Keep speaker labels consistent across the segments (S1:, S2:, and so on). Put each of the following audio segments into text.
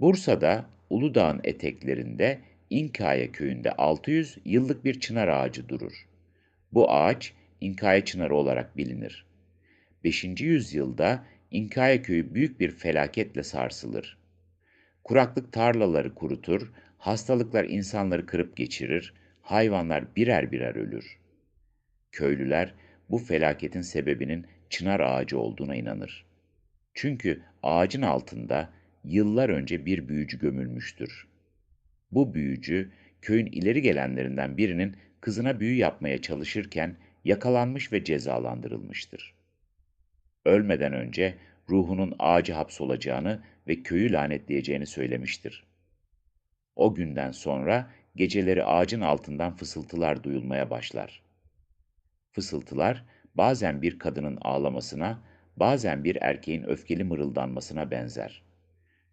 S1: Bursa'da Uludağ'ın eteklerinde İnkaya köyünde 600 yıllık bir çınar ağacı durur. Bu ağaç İnkaya çınarı olarak bilinir. 5. yüzyılda İnkaya köyü büyük bir felaketle sarsılır. Kuraklık tarlaları kurutur, hastalıklar insanları kırıp geçirir, hayvanlar birer birer ölür. Köylüler bu felaketin sebebinin çınar ağacı olduğuna inanır. Çünkü ağacın altında yıllar önce bir büyücü gömülmüştür. Bu büyücü köyün ileri gelenlerinden birinin kızına büyü yapmaya çalışırken yakalanmış ve cezalandırılmıştır. Ölmeden önce ruhunun ağacı hapsolacağını ve köyü lanetleyeceğini söylemiştir. O günden sonra geceleri ağacın altından fısıltılar duyulmaya başlar. Fısıltılar bazen bir kadının ağlamasına, bazen bir erkeğin öfkeli mırıldanmasına benzer.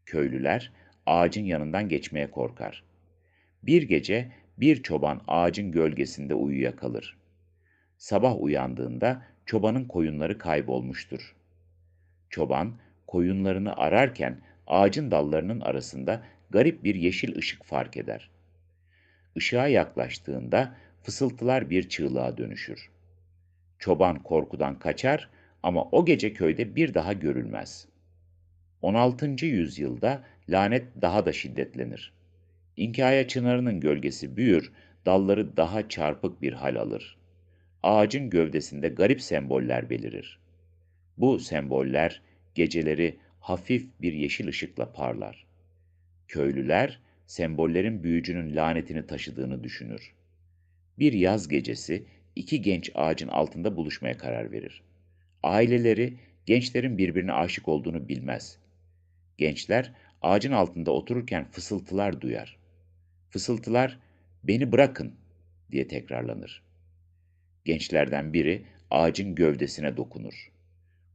S1: Köylüler ağacın yanından geçmeye korkar. Bir gece bir çoban ağacın gölgesinde uyuyakalır. Sabah uyandığında çobanın koyunları kaybolmuştur. Çoban koyunlarını ararken ağacın dallarının arasında garip bir yeşil ışık fark eder. Işığa yaklaştığında fısıltılar bir çığlığa dönüşür. Çoban korkudan kaçar ama o gece köyde bir daha görülmez. 16. yüzyılda lanet daha da şiddetlenir. İnkaya çınarının gölgesi büyür, dalları daha çarpık bir hal alır. Ağacın gövdesinde garip semboller belirir. Bu semboller geceleri hafif bir yeşil ışıkla parlar. Köylüler sembollerin büyücünün lanetini taşıdığını düşünür. Bir yaz gecesi iki genç ağacın altında buluşmaya karar verir. Aileleri gençlerin birbirine aşık olduğunu bilmez. Gençler ağacın altında otururken fısıltılar duyar. Fısıltılar "Beni bırakın." diye tekrarlanır. Gençlerden biri ağacın gövdesine dokunur.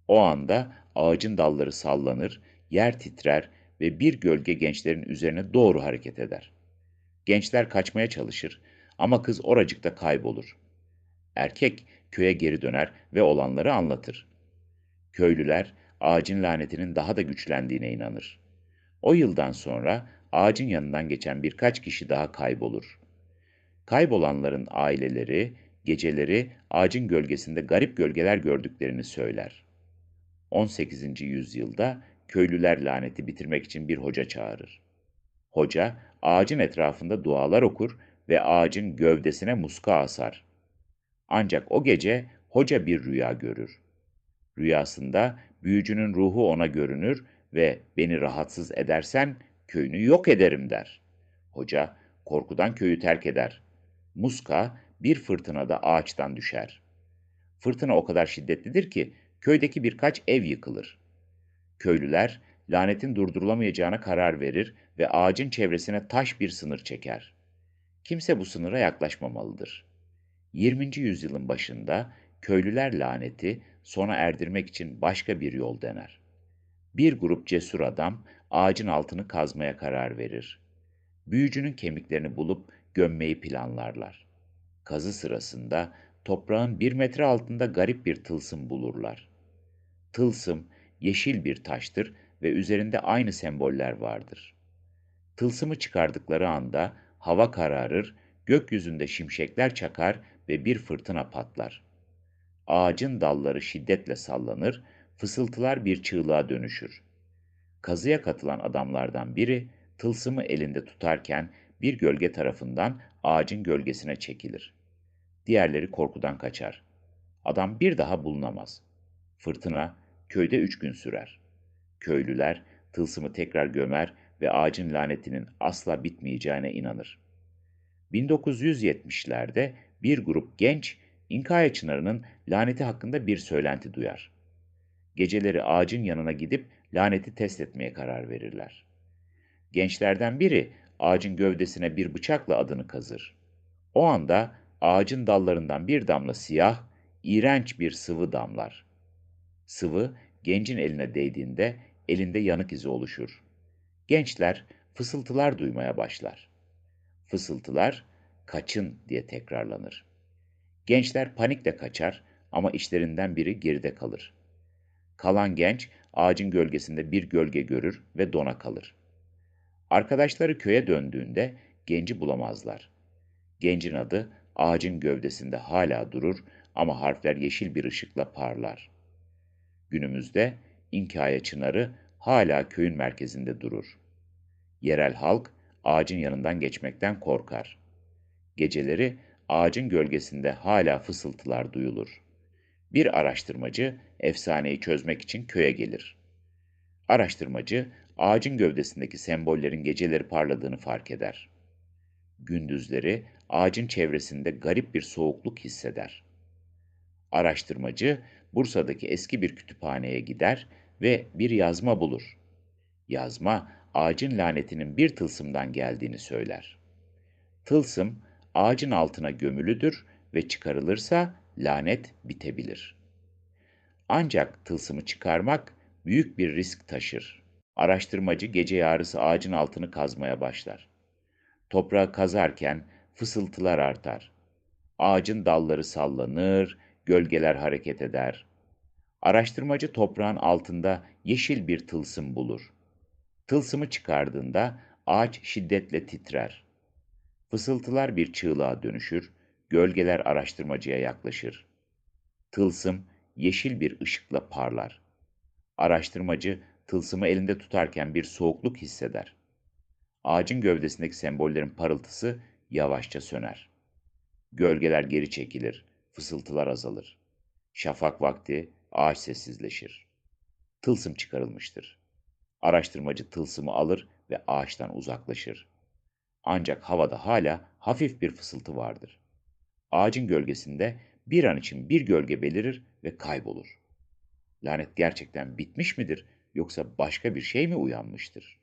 S1: O anda ağacın dalları sallanır, yer titrer ve bir gölge gençlerin üzerine doğru hareket eder. Gençler kaçmaya çalışır ama kız oracıkta kaybolur. Erkek köye geri döner ve olanları anlatır. Köylüler ağacın lanetinin daha da güçlendiğine inanır. O yıldan sonra ağacın yanından geçen birkaç kişi daha kaybolur. Kaybolanların aileleri geceleri ağacın gölgesinde garip gölgeler gördüklerini söyler. 18. yüzyılda köylüler laneti bitirmek için bir hoca çağırır. Hoca ağacın etrafında dualar okur ve ağacın gövdesine muska asar. Ancak o gece hoca bir rüya görür. Rüyasında büyücünün ruhu ona görünür ve beni rahatsız edersen köyünü yok ederim der. Hoca korkudan köyü terk eder. Muska bir fırtınada ağaçtan düşer. Fırtına o kadar şiddetlidir ki köydeki birkaç ev yıkılır. Köylüler lanetin durdurulamayacağına karar verir ve ağacın çevresine taş bir sınır çeker. Kimse bu sınıra yaklaşmamalıdır. 20. yüzyılın başında köylüler laneti sona erdirmek için başka bir yol dener. Bir grup cesur adam ağacın altını kazmaya karar verir. Büyücünün kemiklerini bulup gömmeyi planlarlar. Kazı sırasında toprağın bir metre altında garip bir tılsım bulurlar. Tılsım yeşil bir taştır ve üzerinde aynı semboller vardır. Tılsımı çıkardıkları anda hava kararır, gökyüzünde şimşekler çakar ve bir fırtına patlar. Ağacın dalları şiddetle sallanır, fısıltılar bir çığlığa dönüşür. Kazıya katılan adamlardan biri tılsımı elinde tutarken bir gölge tarafından ağacın gölgesine çekilir. Diğerleri korkudan kaçar. Adam bir daha bulunamaz. Fırtına köyde üç gün sürer. Köylüler tılsımı tekrar gömer ve ağacın lanetinin asla bitmeyeceğine inanır. 1970'lerde bir grup genç İnkaya çınarının laneti hakkında bir söylenti duyar. Geceleri ağacın yanına gidip laneti test etmeye karar verirler. Gençlerden biri ağacın gövdesine bir bıçakla adını kazır. O anda ağacın dallarından bir damla siyah, iğrenç bir sıvı damlar. Sıvı gencin eline değdiğinde elinde yanık izi oluşur. Gençler fısıltılar duymaya başlar. Fısıltılar kaçın diye tekrarlanır. Gençler panikle kaçar ama işlerinden biri geride kalır. Kalan genç ağacın gölgesinde bir gölge görür ve dona kalır. Arkadaşları köye döndüğünde genci bulamazlar. Gencin adı ağacın gövdesinde hala durur ama harfler yeşil bir ışıkla parlar. Günümüzde İnkaya çınarı hala köyün merkezinde durur. Yerel halk ağacın yanından geçmekten korkar. Geceleri ağacın gölgesinde hala fısıltılar duyulur. Bir araştırmacı efsaneyi çözmek için köye gelir. Araştırmacı ağacın gövdesindeki sembollerin geceleri parladığını fark eder. Gündüzleri ağacın çevresinde garip bir soğukluk hisseder. Araştırmacı Bursa'daki eski bir kütüphaneye gider ve bir yazma bulur. Yazma ağacın lanetinin bir tılsımdan geldiğini söyler. Tılsım ağacın altına gömülüdür ve çıkarılırsa lanet bitebilir. Ancak tılsımı çıkarmak büyük bir risk taşır. Araştırmacı gece yarısı ağacın altını kazmaya başlar. Toprağı kazarken fısıltılar artar. Ağacın dalları sallanır, gölgeler hareket eder. Araştırmacı toprağın altında yeşil bir tılsım bulur. Tılsımı çıkardığında ağaç şiddetle titrer. Fısıltılar bir çığlığa dönüşür, gölgeler araştırmacıya yaklaşır. Tılsım yeşil bir ışıkla parlar. Araştırmacı tılsımı elinde tutarken bir soğukluk hisseder. Ağacın gövdesindeki sembollerin parıltısı yavaşça söner. Gölgeler geri çekilir, fısıltılar azalır. Şafak vakti ağaç sessizleşir. Tılsım çıkarılmıştır. Araştırmacı tılsımı alır ve ağaçtan uzaklaşır. Ancak havada hala hafif bir fısıltı vardır. Ağacın gölgesinde bir an için bir gölge belirir ve kaybolur. Lanet gerçekten bitmiş midir yoksa başka bir şey mi uyanmıştır?